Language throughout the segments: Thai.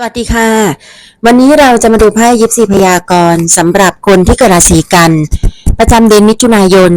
สวัสดีค่ะ วันนี้เราจะมาดูไพ่ยิปซีพยากรณ์สำหรับคนที่เกิดราศีกัน ประจำเดือนมิถุนายน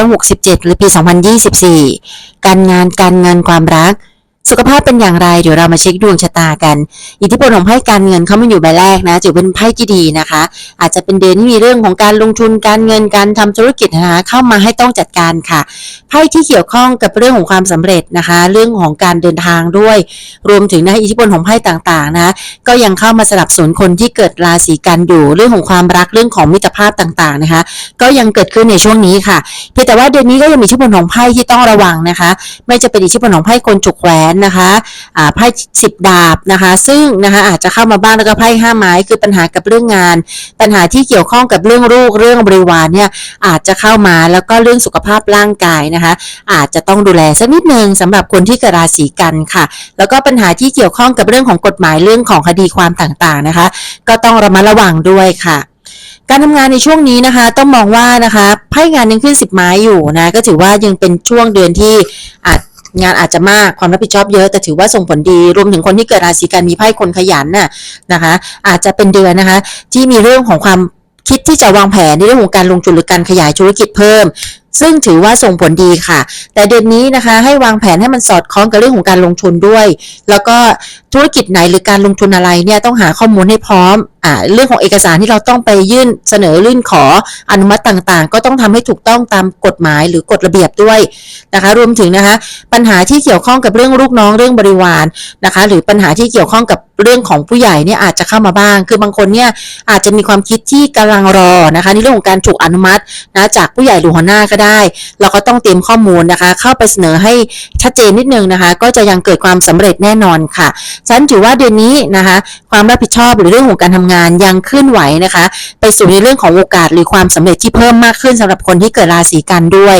2567 หรือปี 2024 การงานการเงินความรัก สุขภาพเป็นอย่างไร เดี๋ยวเรามาเช็คดวงชะตากัน อิทธิพลของไพ่การเงินเขาไม่อยู่ใบแรกนะถือเป็นไพ่ที่ดีนะคะ อาจจะเป็นเดือนที่มีเรื่องของการลงทุนการเงินการทำธุรกิจนะคะเข้ามาให้ต้องจัดการค่ะ ไพ่ที่เกี่ยวข้องกับเรื่องของความสำเร็จนะคะ เรื่องของการเดินทางด้วย รวมถึงนะอิทธิพลของไพ่ต่างๆนะก็ยังเข้ามาสนับสนุนคนที่เกิดราศีกันอยู่เรื่องของความรักเรื่องของมิตรภาพต่างๆนะคะ ก็ยังเกิดขึ้นในช่วงนี้ค่ะเพียงแต่ว่าเดือนนี้ก็ยังมีอิทธิพลของไพ่ที่ต้องระวังนะคะ ไม่จะเป็นอิทธิพลของไพ่คนจุกแหวนนะคะไพ่สิบดาบนะคะ ซึ่งนะคะอาจจะเข้ามาบ้างแล้วก็ไพ่ห้าไม้คือปัญหากับเรื่องงาน ปัญหาที่เกี่ยวข้องกับเรื่องลูกเรื่องบริวารเนี่ยอาจจะเข้ามาแล้วก็เรื่องสุขภาพร่างกายนะคะ อาจจะต้องดูแลสักนิดนึงสำหรับคนที่เกิดราศีกันค่ะ แล้วก็ปัญหาที่เกี่ยวข้องกับเรื่องของกฎหมายเรื่องของคดีความต่างๆนะคะ ก็ต้องระมัดระวังด้วยค่ะการทำงานในช่วงนี้นะคะต้องมองว่านะคะไพ่งานยังขึ้นสิบไม้อยู่นะก็ถือว่ายังเป็นช่วงเดือนที่อาจ งานอาจจะมากความรับผิดชอบเยอะ แต่ถือว่าส่งผลดี รวมถึงคนที่เกิดราศีกันมีไพ่คนขยันน่ะนะคะ อาจจะเป็นเดือนนะคะ ที่มีเรื่องของความคิดที่จะวางแผนในเรื่องของการลงทุนหรือการขยายธุรกิจเพิ่ม ซึ่งถือว่าส่งผลดีค่ะ แต่เดือนนี้นะคะให้วางแผนให้มันสอดคล้องกับเรื่องของการลงทุนด้วย แล้วก็ธุรกิจไหนหรือการลงทุนอะไรเนี่ยต้องหาข้อมูลให้พร้อมอ่าเรื่องของเอกสารที่เราต้องไปยื่นเสนอยื่นขออนุมัติต่างๆ ก็ต้องทำให้ถูกต้องตามกฎหมายหรือกฎระเบียบด้วยนะคะ รวมถึงนะคะปัญหาที่เกี่ยวข้องกับเรื่องลูกน้องเรื่องบริวารนะคะ หรือปัญหาที่เกี่ยวข้องกับเรื่องของผู้ใหญ่เนี่ยอาจจะเข้ามาบ้าง คือบางคนเนี่ยอาจจะมีความคิดที่กำลังรอนะคะในเรื่องของการถูกอนุมัตินะจากผู้ใหญ่หรือหัวหน้าก็ได้เราก็ต้องเตรียมข้อมูลนะคะ เข้าไปเสนอให้ชัดเจนนิดนึงนะคะ ก็จะยังเกิดความสำเร็จแน่นอนค่ะฉันถือว่าเดือนนี้นะคะ ความรับผิดชอบหรือเรื่องของการทำงานยังเคลื่อนไหวนะคะ ไปสู่ในเรื่องของโอกาสหรือความสำเร็จที่เพิ่มมากขึ้นสำหรับคนที่เกิดราศีกันด้วย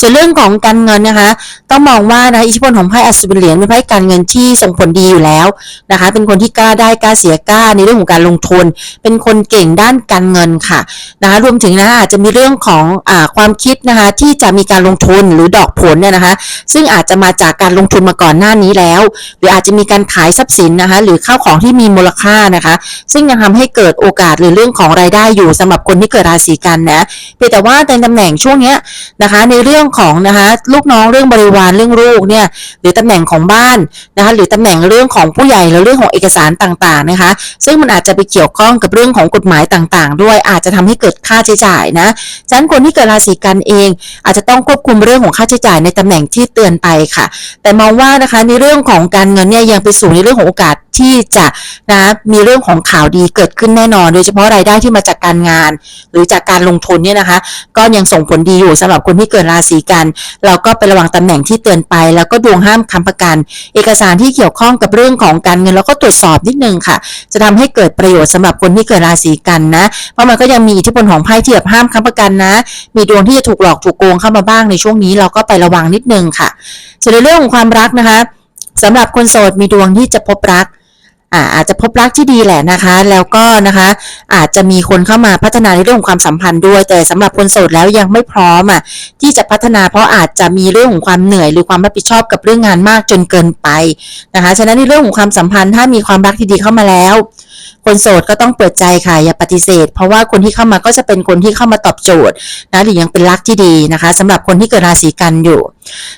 ส่วนเรื่องของการเงินนะคะต้องมองว่านะอิทธิพลของไพ่อัศวินเหรียญเป็นไพ่การเงินที่ส่งผลดีอยู่แล้วนะคะ เป็นคนที่กล้าได้กล้าเสียกล้าในเรื่องของการลงทุน เป็นคนเก่งด้านการเงินค่ะนะคะรวมถึงนะอาจจะมีเรื่องของอความคิดนะคะที่จะมีการลงทุนหรือดอกผลเนี่ยนะคะ ซึ่งอาจจะมาจากการลงทุนมาก่อนหน้านี้แล้ว หรืออาจจะมีการขายทรัพย์สินนะคะ หรือข้าวของที่มีมูลค่านะคะ ซึ่งยังทำให้เกิดโอกาสหรือเรื่องของรายได้อยู่สำหรับคนที่เกิดราศีกันนะเพียงแต่ว่าในตำแหน่งช่วงนี้นะคะ ในเรื่องของนะคะลูกน้องเรื่องบริวารเรื่องลูกเนี่ยหรือตำแหน่งของบ้านนะคะหรือตำแหน่งเรื่องของผู้ใหญ่หรือเรื่องของเอกสารต่างๆนะคะ ซึ่งมันอาจจะไปเกี่ยวข้องกับเรื่องของกฎหมายต่างๆ ด้วยอาจจะทำให้เกิดค่าใช้จ่ายนะฉะนั้นคนที่เกิดราศีกันเอง อาจจะต้องควบคุมเรื่องของค่าใช้จ่ายในตำแหน่งที่เตือนไปค่ะ แต่มองว่านะคะในเรื่องของการเงินเนี่ยยังไปสู่ในเรื่องของโอกาสที่จะนะมีเรื่องของข่าวดีเกิดขึ้นแน่นอน โดยเฉพาะรายได้ที่มาจากการงาน หรือจากการลงทุนเนี่ยนะคะ ก็ยังส่งผลดีอยู่สำหรับคนที่เกิดราศีกัน เราก็ไประวังตำแหน่งที่เตือนไป แล้วก็ดวงห้ามค้ำประกัน เอกสารที่เกี่ยวข้องกับเรื่องของการเงินเราก็ตรวจสอบนิดนึงค่ะ จะทำให้เกิดประโยชน์สำหรับคนที่เกิดราศีกันนะ เพราะมันก็ยังมีอิทธิพลของไพ่ที่แบบห้ามค้ำประกันนะ มีดวงที่จะถูกหลอกถูกโกงเข้ามาบ้างในช่วงนี้ เราก็ไประวังนิดนึงค่ะส่วนในเรื่องของความรักนะคะสำหรับคนโสดมีดวงที่จะพบรัก อ่าอาจจะพบรักที่ดีแหละนะคะ แล้วก็นะคะ อาจจะมีคนเข้ามาพัฒนาในเรื่องของความสัมพันธ์ด้วย แต่สำหรับคนโสดแล้วยังไม่พร้อมอะที่จะพัฒนาเพราะอาจจะมีเรื่องของความเหนื่อย หรือความรับผิดชอบกับเรื่องงานมากจนเกินไปนะคะฉะนั้นในเรื่องของความสัมพันธ์ถ้ามีความรักที่ดีเข้ามาแล้ว คนโสดก็ต้องเปิดใจค่ะอย่าปฏิเสธ เพราะว่าคนที่เข้ามาก็จะเป็นคนที่เข้ามาตอบโจทย์นะหรือยังเป็นรักที่ดีนะคะสำหรับคนที่เกิดราศีกันอยู่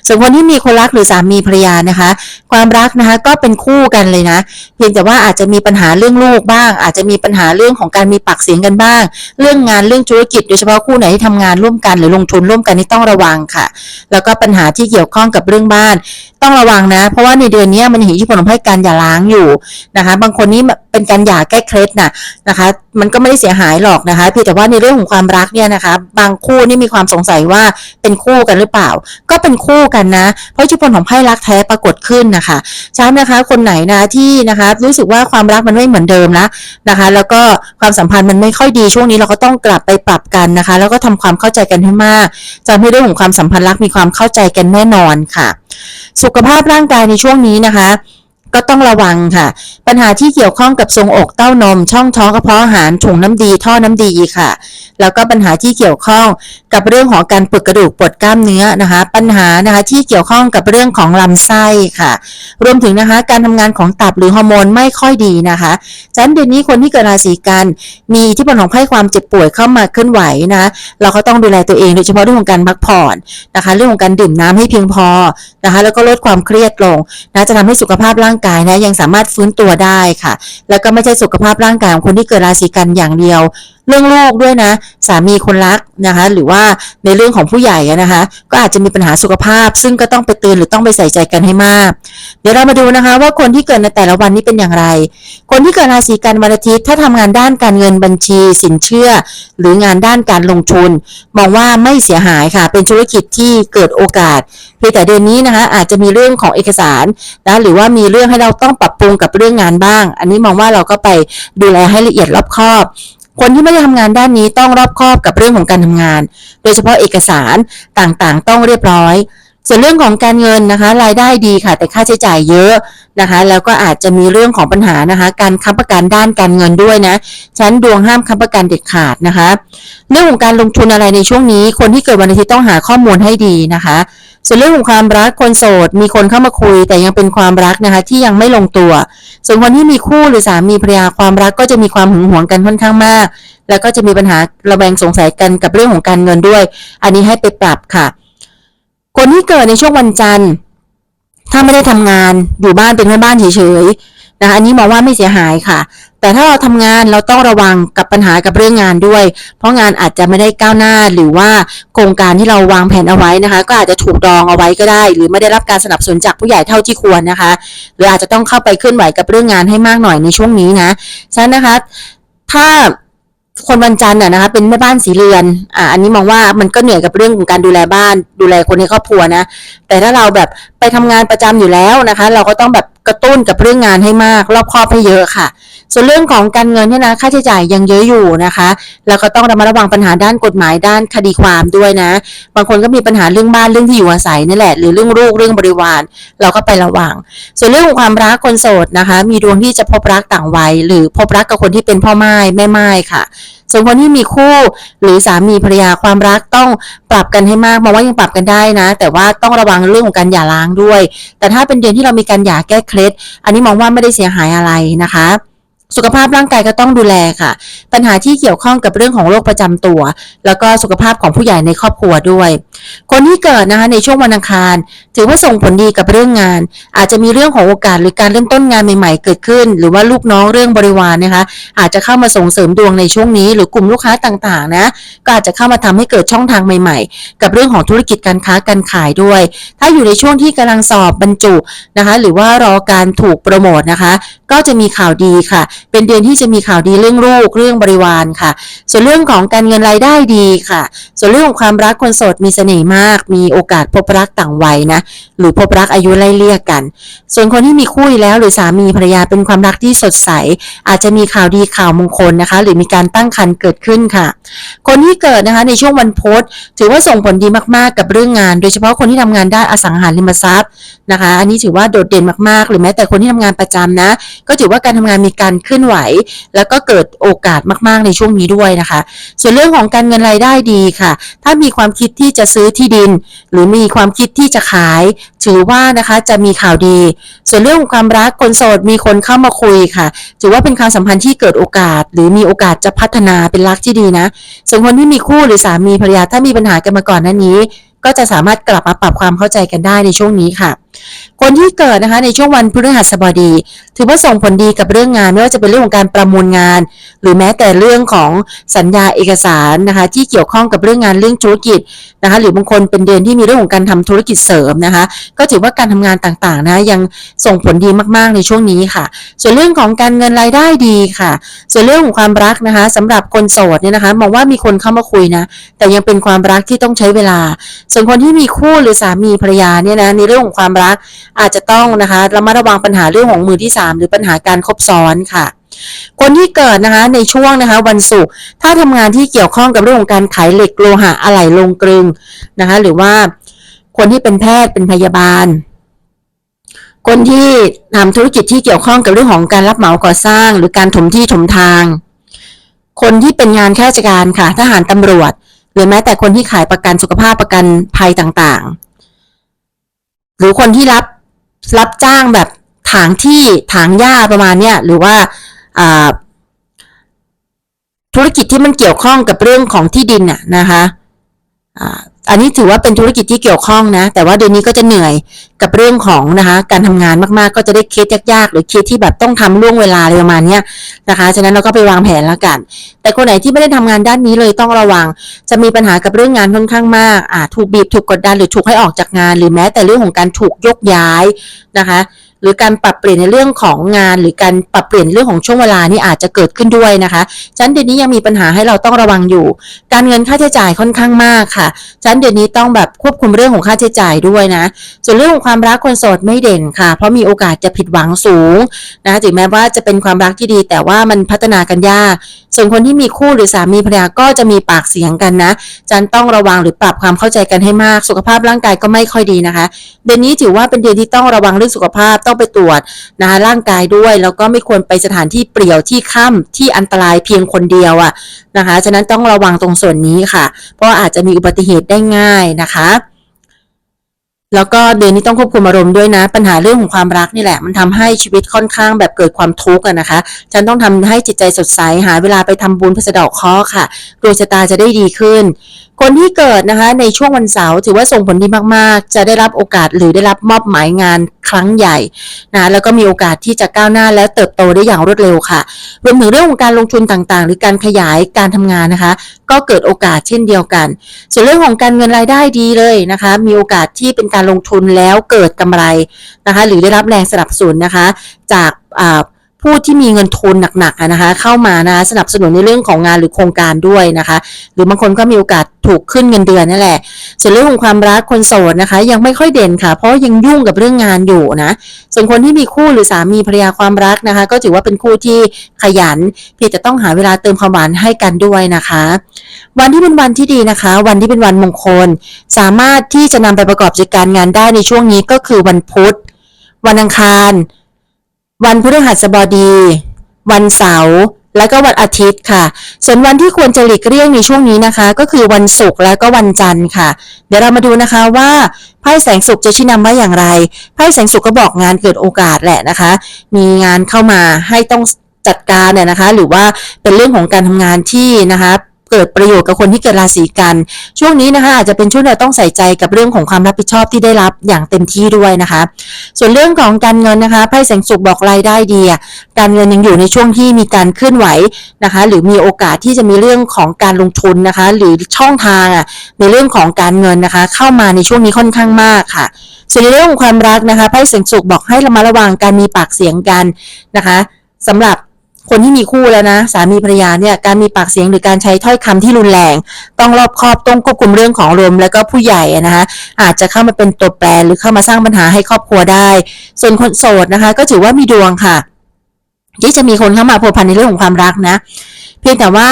ส่วนคนที่มีคนรักหรือสามีภรรยานะคะ ความรักนะคะก็เป็นคู่กันเลยนะ เพียงแต่ว่าอาจจะมีปัญหาเรื่องลูกบ้าง อาจจะมีปัญหาเรื่องของการมีปากเสียงกันบ้าง เรื่องงานเรื่องธุรกิจโดยเฉพาะคู่ไหนที่ทำงานร่วมกันหรือลงทุนร่วมกันนี่ต้องระวังค่ะ แล้วก็ปัญหาที่เกี่ยวข้องกับเรื่องบ้าน ต้องระวังนะ เพราะว่าในเดือนนี้มันเห็นที่ผลทำให้การหย่าร้างอยู่นะคะ บางคนนี่เป็นการหย่าแก้เคล็ดนะนะคะ มันก็ไม่ได้เสียหายหรอกนะคะเพียงแต่ว่าในเรื่องของความรักเนี่ยนะคะ บางคู่นี่มีความสงสัยว่าเป็นคู่กันหรือเปล่า ก็เป็นคู่กันนะ เพราะอิทธิพลของไพ่รักแท้ปรากฏขึ้นนะคะฉะนั้นนะคะ คนไหนนะที่นะคะ รู้สึกว่าความรักมันไม่เหมือนเดิมแล้วนะคะ แล้วก็ความสัมพันธ์มันไม่ค่อยดีช่วงนี้เราก็ต้องกลับไปปรับกันนะคะ แล้วก็ทำความเข้าใจกันให้มากจะทำให้เรื่องของความสัมพันธ์รักมีความเข้าใจกันแน่นอนค่ะ สุขภาพร่างกายในช่วงนี้นะคะก็ต้องระวังค่ะ ปัญหาที่เกี่ยวข้องกับทรงอกเต้านม ช่องท้องกระเพาะอาหารถุงน้ำดีท่อน้ำดีค่ะ แล้วก็ปัญหาที่เกี่ยวข้อง กับเรื่องของการปวดกระดูกปวดกล้ามเนื้อนะคะ ปัญหานะคะที่เกี่ยวข้องกับเรื่องของลำไส้ค่ะ รวมถึงนะคะการทำงานของตับหรือฮอร์โมนไม่ค่อยดีนะคะฉะนั้นเดือนนี้คนที่เกิดราศีกันมีที่ผลของไข้ความเจ็บป่วยเข้ามาเคลื่อนไหวนะเราก็ต้องดูแลตัวเองโดยเฉพาะเรื่องของการพักผ่อนนะคะ เรื่องของการดื่มน้ำให้เพียงพอนะคะ แล้วก็ลดความเครียดลงนะจะทำให้สุขภาพร่างกายนะยังสามารถฟื้นตัวได้ค่ะ แล้วก็ไม่ใช่สุขภาพร่างกายของคนที่เกิดราศีกันอย่างเดียวเรื่องลูกด้วยนะ สามีคนรักนะคะ หรือว่าในเรื่องของผู้ใหญ่นะคะ ก็อาจจะมีปัญหาสุขภาพ ซึ่งก็ต้องไปเตือนหรือต้องไปใส่ใจกันให้มาก เดี๋ยวเรามาดูนะคะ ว่าคนที่เกิดในแต่ละวันนี้เป็นอย่างไร คนที่เกิดราศีกันวันอาทิตย์ถ้าทำงานด้านการเงินบัญชี สินเชื่อ หรืองานด้านการลงทุน มองว่าไม่เสียหายค่ะ เป็นธุรกิจที่เกิดโอกาสเพียงแต่เดือนนี้นะคะอาจจะมีเรื่องของเอกสารนะหรือว่ามีเรื่องให้เราต้องปรับปรุงกับเรื่องงานบ้าง อันนี้มองว่าเราก็ไปดูแลให้ละเอียดรอบคอบ คนที่ไม่ได้ทำงานด้านนี้ต้องรอบคอบกับเรื่องของการทำงาน โดยเฉพาะเอกสารต่างๆ ต้องเรียบร้อย ส่วนเรื่องของการเงินนะคะ รายได้ดีค่ะ แต่ค่าใช้จ่ายเยอะนะคะ แล้วก็อาจจะมีเรื่องของปัญหานะคะ การค้ำประกันด้านการเงินด้วยนะชั้นดวงห้ามค้ำประกันเด็ดขาดนะคะ เรื่องของการลงทุนอะไรในช่วงนี้ คนที่เกิดวันอาทิตย์ต้องหาข้อมูลให้ดีนะคะ ส่วนเรื่องของความรักคนโสด มีคนเข้ามาคุย แต่ยังเป็นความรักนะคะ ที่ยังไม่ลงตัว ส่วนคนที่มีคู่หรือสามีภรรยาความรักก็จะมีความหึงหวงกันค่อนข้างมาก แล้วก็จะมีปัญหาระแวงสงสัยกันกับเรื่องของการเงินด้วย อันนี้ให้ไปปรับค่ะ คนที่เกิดในช่วงวันจันทร์ ถ้าไม่ได้ทำงานอยู่บ้านเป็นแม่บ้านเฉยๆนะคะอันนี้มองว่าไม่เสียหายค่ะ แต่ถ้าเราทำงานเราต้องระวังกับปัญหากับเรื่องงานด้วย เพราะงานอาจจะไม่ได้ก้าวหน้าหรือว่าโครงการที่เราวางแผนเอาไว้นะคะ ก็อาจจะถูกดองเอาไว้ก็ได้ หรือไม่ได้รับการสนับสนุนจากผู้ใหญ่เท่าที่ควรนะคะ หรืออาจจะต้องเข้าไปเคลื่อนไหวกับเรื่องงานให้มากหน่อยในช่วงนี้นะฉะนั้นนะคะ ถ้า คนวันจันทร์น่ะนะคะเป็นแม่บ้านสีเรือนอ่าอันนี้มองว่ามันก็เหนื่อยกับเรื่องของการดูแลบ้านดูแลคนในครอบครัวนะ แต่ถ้าเราแบบไปทำงานประจำอยู่แล้วนะคะ เราก็ต้องแบบกระตุ้นกับเรื่องงานให้มาก รอบครอบให้เยอะค่ะ ส่วนเรื่องของการเงินเนี่ยนะค่าใช้จ่ายยังเยอะอยู่นะคะ แล้วก็ต้องระมัดระวังปัญหาด้านกฎหมายด้านคดีความด้วยนะ บางคนก็มีปัญหาเรื่องบ้านเรื่องที่อยู่อาศัยนี่แหละ หรือเรื่องลูกเรื่องบริวาร เราก็ไประวัง ส่วนเรื่องของความรักคนโสดนะคะ มีดวงที่จะพบรักต่างวัย หรือพบรักกับคนที่เป็นพ่อไม้แม่ไม้ค่ะส่วนคนที่มีคู่หรือสามีภรรยาความรักต้องปรับกันให้มากมองว่ายังปรับกันได้นะ แต่ว่าต้องระวังเรื่องของการหย่าร้างด้วย แต่ถ้าเป็นเดือนที่เรามีการหย่าแก้เคล็ดอันนี้มองว่าไม่ได้เสียหายอะไรนะคะ สุขภาพร่างกายก็ต้องดูแลค่ะ ปัญหาที่เกี่ยวข้องกับเรื่องของโรคประจำตัว แล้วก็สุขภาพของผู้ใหญ่ในครอบครัวด้วย คนที่เกิดนะคะในช่วงวันอังคาร ถือว่าส่งผลดีกับเรื่องงาน อาจจะมีเรื่องของโอกาสหรือการเริ่มต้นงานใหม่ๆ เกิดขึ้น หรือว่าลูกน้องเรื่องบริวารนะคะ อาจจะเข้ามาส่งเสริมดวงในช่วงนี้ หรือกลุ่มลูกค้าต่างๆนะก็อาจจะเข้ามาทำให้เกิดช่องทางใหม่ ๆ กับเรื่องของธุรกิจการค้าการขายด้วย ถ้าอยู่ในช่วงที่กำลังสอบบรรจุนะคะ หรือว่ารอการถูกโปรโมทนะคะ ก็จะมีข่าวดีค่ะเป็นเดือนที่จะมีข่าวดีเรื่องลูกเรื่องบริวารค่ะ ส่วนเรื่องของการเงินรายได้ดีค่ะ ส่วนเรื่องของความรักคนโสดมีเสน่ห์มาก มีโอกาสพบรักต่างวัยนะ หรือพบรักอายุไล่เลี่ยกัน ส่วนคนที่มีคู่แล้วหรือสามีภรรยาเป็นความรักที่สดใส อาจจะมีข่าวดีข่าวมงคลนะคะ หรือมีการตั้งครรภ์เกิดขึ้นค่ะ คนที่เกิดนะคะในช่วงวันพุธถือว่าส่งผลดีมากๆกับเรื่องงาน โดยเฉพาะคนที่ทำงานด้านอสังหาริมทรัพย์นะคะ อันนี้ถือว่าโดดเด่นมากๆ หรือแม้แต่คนที่ทำงานประจำนะ ก็ถือว่าการทำงานมีการเคลื่อนไหว แล้วก็เกิดโอกาสมาก ๆ ในช่วงนี้ด้วยนะคะ ส่วนเรื่องของการเงินรายได้ดีค่ะ ถ้ามีความคิดที่จะซื้อที่ดิน หรือมีความคิดที่จะขาย ถือว่านะคะจะมีข่าวดี ส่วนเรื่องของความรักคนโสดมีคนเข้ามาคุยค่ะ ถือว่าเป็นความสัมพันธ์ที่เกิดโอกาส หรือมีโอกาสจะพัฒนาเป็นรักที่ดีนะ ส่วนคนที่มีคู่หรือสามีภรรยาถ้ามีปัญหากันมาก่อนหน้านี้ ก็จะสามารถกลับมาปรับความเข้าใจกันได้ในช่วงนี้ค่ะ คนที่เกิดนะคะในช่วงวันพฤหัสบดี ถือว่าส่งผลดีกับเรื่องงานไม่ว่าจะเป็นเรื่องของการประมูลงาน หรือแม้แต่เรื่องของสัญญาเอกสารนะคะที่เกี่ยวข้องกับเรื่องงานเรื่องธุรกิจนะคะหรือบางคนเป็นเดือนที่มีเรื่องของการทำธุรกิจเสริมนะคะก็ถือว่าการทำงานต่างๆนะยังส่งผลดีมากๆในช่วงนี้ค่ะ ส่วนเรื่องของการเงินรายได้ดีค่ะ ส่วนเรื่องของความรักนะคะสำหรับคนโสดเนี่ยนะคะมองว่ามีคนเข้ามาคุยนะแต่ยังเป็นความรักที่ต้องใช้เวลา ส่วนคนที่มีคู่หรือสามีภรรยาเนี่ยนะในเรื่องของความรักอาจจะต้องนะคะระมัดระวังปัญหาเรื่องของมือที่สามหรือปัญหาการคบซ้อนค่ะ คนที่เกิดนะคะในช่วงนะคะวันศุกร์ถ้าทำงานที่เกี่ยวข้องกับเรื่องของการขายเหล็กโลหะอะไหล่ลงกลึงนะคะ หรือว่าคนที่เป็นแพทย์เป็นพยาบาล คนที่ทำธุรกิจที่เกี่ยวข้องกับเรื่องของการรับเหมาก่อสร้าง หรือการถมที่ถมทาง คนที่เป็นงานข้าราชการค่ะ ทหารตำรวจ หรือแม้แต่คนที่ขายประกันสุขภาพประกันภัยต่างๆ หรือคนที่รับ รับจ้างแบบถางที่ถางหญ้าประมาณเนี้ยหรือว่าธุรกิจที่มันเกี่ยวข้องกับเรื่องของที่ดินน่ะนะคะ อันนี้ถือว่าเป็นธุรกิจที่เกี่ยวข้องนะ แต่ว่าเดือนนี้ก็จะเหนื่อยกับเรื่องของนะคะการทำงานมากๆ ก็จะได้เคสยากๆ หรือเคสที่แบบต้องทำล่วงเวลาอะไรประมาณนี้นะคะ ฉะนั้นเราก็ไปวางแผนแล้วกัน แต่คนไหนที่ไม่ได้ทำงานด้านนี้เลยต้องระวัง จะมีปัญหากับเรื่องงานค่อนข้างมากอ่าถูกบีบถูกกดดันหรือถูกให้ออกจากงาน หรือแม้แต่เรื่องของการถูกยกย้ายนะคะ หรือการปรับเปลี่ยนในเรื่องของงาน หรือการปรับเปลี่ยนเรื่องของช่วงเวลานี่อาจจะเกิดขึ้นด้วยนะคะฉะนันเดือนนี้ยังมีปัญหาให้เราต้องระวังอยู่ การเงินค่าใช้จ่ายค่อนข้างมากค่ะฉะนันเดือนนี้ต้องแบบควบคุมเรื่องของค่าใช้จ่ายด้วยนะ ส่วนเรื่องของความรักคนโสดไม่เด่นค่ะ เพราะมีโอกาสจะผิดหวังสูงนะถึงแม้ว่าจะเป็นความรักที่ดี แต่ว่ามันพัฒนากันยาก ส่วนคนที่มีคู่หรือสามีภรรยาก็จะมีปากเสียงกันนะจันต้องระวังหรือปรับความเข้าใจกันให้มาก สุขภาพร่างกายก็ไม่ค่อยดีนะคะ เดือนนี้ถือว่าเป็นเดือนที่ต้องระวังเรื่องสุขภาพต้องไปตรวจนะคะร่างกายด้วย แล้วก็ไม่ควรไปสถานที่เปลี่ยวที่ค่ำที่อันตรายเพียงคนเดียวอะนะคะฉะนั้นต้องระวังตรงส่วนนี้ค่ะ เพราะอาจจะมีอุบัติเหตุได้ง่ายนะคะแล้วก็เดือนนี้ต้องควบคุมอารมณ์ด้วยนะ ปัญหาเรื่องของความรักนี่แหละ มันทำให้ชีวิตค่อนข้างแบบเกิดความทุกข์นะคะ ฉันต้องทำให้จิตใจสดใสหาเวลาไปทำบุญเพื่อสะดาะเครค่ะดวงชะตาจะได้ดีขึ้น คนที่เกิดนะคะในช่วงวันเสาร์ถือว่าส่งผลดีมากๆ จะได้รับโอกาสหรือได้รับมอบหมายงานครั้งใหญ่นะแล้วก็มีโอกาสที่จะก้าวหน้าและเติบโตได้อย่างรวดเร็วค่ะ รวมถึงเรื่องของการลงทุนต่างๆ หรือการขยายการทำงานนะคะ ก็เกิดโอกาสเช่นเดียวกัน ส่วนเรื่องของการเงินรายได้ดีเลยนะคะ มีโอกาสที่เป็นการลงทุนแล้วเกิดกำไรนะคะ หรือได้รับแรงสนับสนุนนะคะ จากอ่า ผู้ที่มีเงินทุนหนักๆนะคะ เข้ามานะสนับสนุนในเรื่องของงานหรือโครงการด้วยนะคะ หรือบางคนก็มีโอกาสถูกขึ้นเงินเดือนนั่นแหละ ส่วนเรื่องของความรักคนโสดนะคะ ยังไม่ค่อยเด่นค่ะ เพราะยังยุ่งกับเรื่องงานอยู่นะส่วนคนที่มีคู่หรือสามีภรรยาความรักนะคะ ก็ถือว่าเป็นคู่ที่ขยันเพียงแต่ต้องหาเวลาเติมความหวานให้กันด้วยนะคะ วันที่เป็นวันที่ดีนะคะ วันที่เป็นวันมงคล สามารถที่จะนำไปประกอบกิจการงานได้ในช่วงนี้ก็คือวันพุธ วันอังคาร วันพฤหัสบดี วันเสาร์และก็วันอาทิตย์ค่ะ ส่วนวันที่ควรจะหลีกเลี่ยงในช่วงนี้นะคะ ก็คือวันศุกร์และก็วันจันทร์ค่ะ เดี๋ยวเรามาดูนะคะว่าไพ่แสงสุขจะชี้นำว่าอย่างไรไพ่แสงสุขก็บอกงานเกิดโอกาสแหละนะคะ มีงานเข้ามาให้ต้องจัดการเนี่ยนะคะ หรือว่าเป็นเรื่องของการทำงานที่นะคะ เกิดประโยชน์กับคนที่เกิดราศีกัน ช่วงนี้นะคะอาจจะเป็นช่วงที่เราต้องใส่ใจกับเรื่องของความรับผิดชอบที่ได้รับอย่างเต็มที่ด้วยนะคะ ส่วนเรื่องของการเงินนะคะไพ่แสงสุขบอกรายได้ดีการเงินยังอยู่ในช่วงที่มีการเคลื่อนไหวนะคะ หรือมีโอกาสที่จะมีเรื่องของการลงทุนนะคะ หรือช่องทางอะในเรื่องของการเงินนะคะ เข้ามาในช่วงนี้ค่อนข้างมากค่ะ ส่วนในเรื่องของความรักนะคะไพ่แสงสุขบอกให้ระมัดระวังการมีปากเสียงกันนะคะสำหรับ คนที่มีคู่แล้วนะ สามีภรรยาเนี่ยการมีปากเสียงหรือการใช้ถ้อยคำที่รุนแรง ต้องรอบคอบต้องควบคุมเรื่องของอารมแล้วก็ผู้ใหญ่นะคะอาจจะเข้ามาเป็นตัวแปรหรือเข้ามาสร้างปัญหาให้ครอบครัวได้ ส่วนคนโสดนะคะ ก็ถือว่ามีดวงค่ะ ที่จะมีคนเข้ามาพัวพันในเรื่องของความรักนะ เพียงแต่ว่า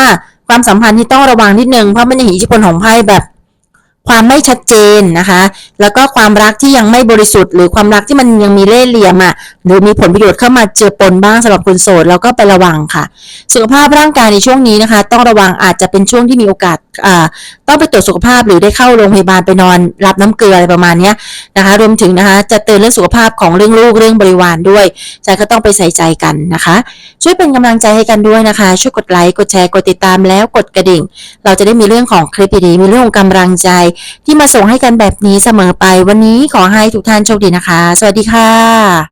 ความสัมพันธ์ที่ต้องระวังนิดนึงเพราะมันยังอิทธิพลของไพ่แบบ ความไม่ชัดเจนนะคะ แล้วก็ความรักที่ยังไม่บริสุทธิ์ หรือความรักที่มันยังมีเล่ห์เหลี่ยมอะหรือมีผลประโยชน์เข้ามาเจือปนบ้างสำหรับคนโสดแล้วก็ไประวังค่ะ สุขภาพร่างกายในช่วงนี้นะคะ ต้องระวังอาจจะเป็นช่วงที่มีโอกาสอ่าต้องไปตรวจสุขภาพหรือได้เข้าโรงพยาบาลไปนอน รับน้ำเกลืออะไรประมาณเนี้ยนะคะรวมถึงนะคะจะเตือนเรื่องสุขภาพของเรื่องลูกเรื่องบริวารด้วยใจก็ต้องไปใส่ใจกันนะคะ ช่วยเป็นกำลังใจให้กันด้วยนะคะ ช่วยกดไลค์กดแชร์กดติดตามแล้วกดกระดิ่ง เราจะได้มีเรื่องของคลิปดีๆมีเรื่องของกำลังใจที่มาส่งให้กันแบบนี้เสมอไปวันนี้ขอให้ทุกท่านโชคดีนะคะ สวัสดีค่ะ